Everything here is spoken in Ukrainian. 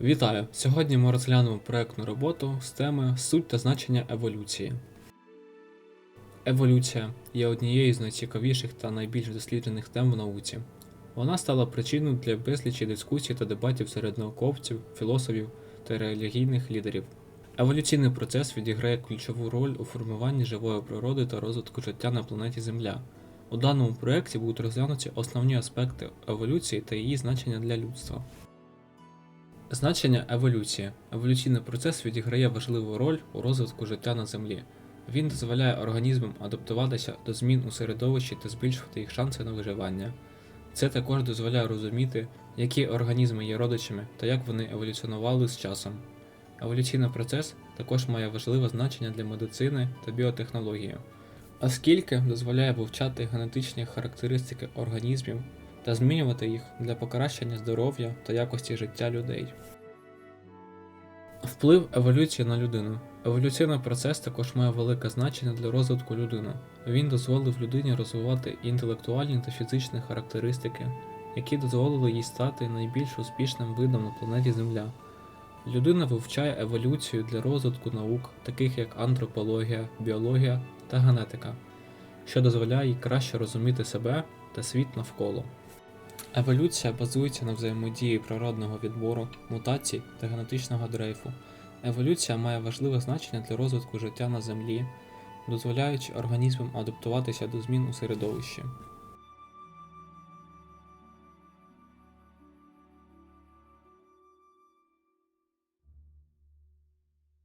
Вітаю! Сьогодні ми розглянемо проектну роботу з теми Суть та значення еволюції. Еволюція є однією з найцікавіших та найбільш досліджених тем в науці. Вона стала причиною для безлічі дискусій та дебатів серед науковців, філософів та релігійних лідерів. Еволюційний процес відіграє ключову роль у формуванні живої природи та розвитку життя на планеті Земля. У даному проєкті будуть розглянуті основні аспекти еволюції та її значення для людства. Значення еволюції. Еволюційний процес відіграє важливу роль у розвитку життя на Землі. Він дозволяє організмам адаптуватися до змін у середовищі та збільшувати їх шанси на виживання. Це також дозволяє розуміти, які організми є родичами та як вони еволюціонували з часом. Еволюційний процес також має важливе значення для медицини та біотехнології, оскільки дозволяє вивчати генетичні характеристики організмів та змінювати їх для покращення здоров'я та якості життя людей. Вплив еволюції на людину. Еволюційний процес також має велике значення для розвитку людини. Він дозволив людині розвивати інтелектуальні та фізичні характеристики, які дозволили їй стати найбільш успішним видом на планеті Земля. Людина вивчає еволюцію для розвитку наук, таких як антропологія, біологія та генетика, що дозволяє їй краще розуміти себе та світ навколо. Еволюція базується на взаємодії природного відбору, мутацій та генетичного дрейфу. Еволюція має важливе значення для розвитку життя на Землі, дозволяючи організмам адаптуватися до змін у середовищі.